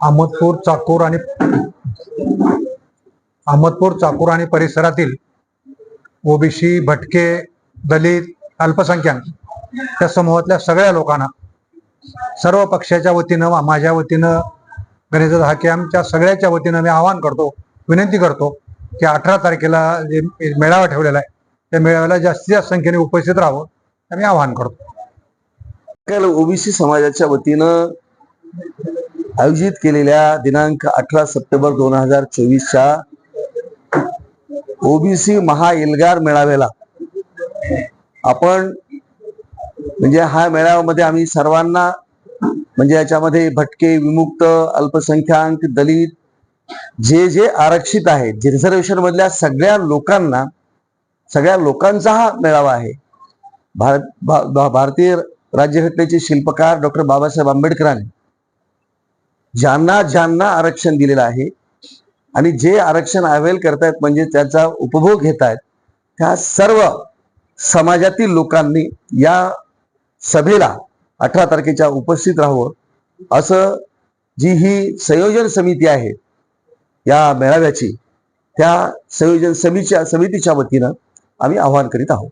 अहमदपूर चाकूर आणि अहमदपूर चाकूर आणि परिसरातील ओबीसी भटके दलित अल्पसंख्याक त्या समूहातल्या सगळ्या लोकांना सर्व पक्षाच्या वतीनं माझ्या वतीनं गणेश हाके आमच्या सगळ्याच्या वतीनं मी आवाहन करतो विनंती करतो की अठरा तारखेला जे मेळावा ठेवलेला आहे त्या मेळाव्याला जास्तीत जास्त संख्येने उपस्थित राहावं मी आवाहन करतो. ओबीसी समाजाच्या वतीनं आयोजित केलेल्या दिनांक अठरा सप्टेंबर दोन हजार चोवीसच्या ओबीसी महाएल्गार मेळाव्याला आपण म्हणजे हा मेळाव्यामध्ये आम्ही सर्वांना म्हणजे याच्यामध्ये भटके विमुक्त अल्पसंख्याक दलित जे जे आरक्षित आहेत रिझर्वेशन मधल्या सगळ्या लोकांना सगळ्या लोकांचा हा मेळावा आहे. भारत भा- भारतीय राज्यघटनेचे शिल्पकार डॉक्टर बाबासाहेब आंबेडकरांनी ज्यांना ज्यांना आरक्षण दिलेलं आहे आणि जे आरक्षण अवेल करतायत म्हणजे त्याचा उपभोग घेत आहेत त्या सर्व समाजातील लोकांनी या सभेला अठरा तारखेच्या उपस्थित राहावं असं जी ही संयोजन समिती आहे या मेळाव्याची त्या संयोजन समितीच्या समितीच्या वतीनं आम्ही आवाहन करीत आहोत.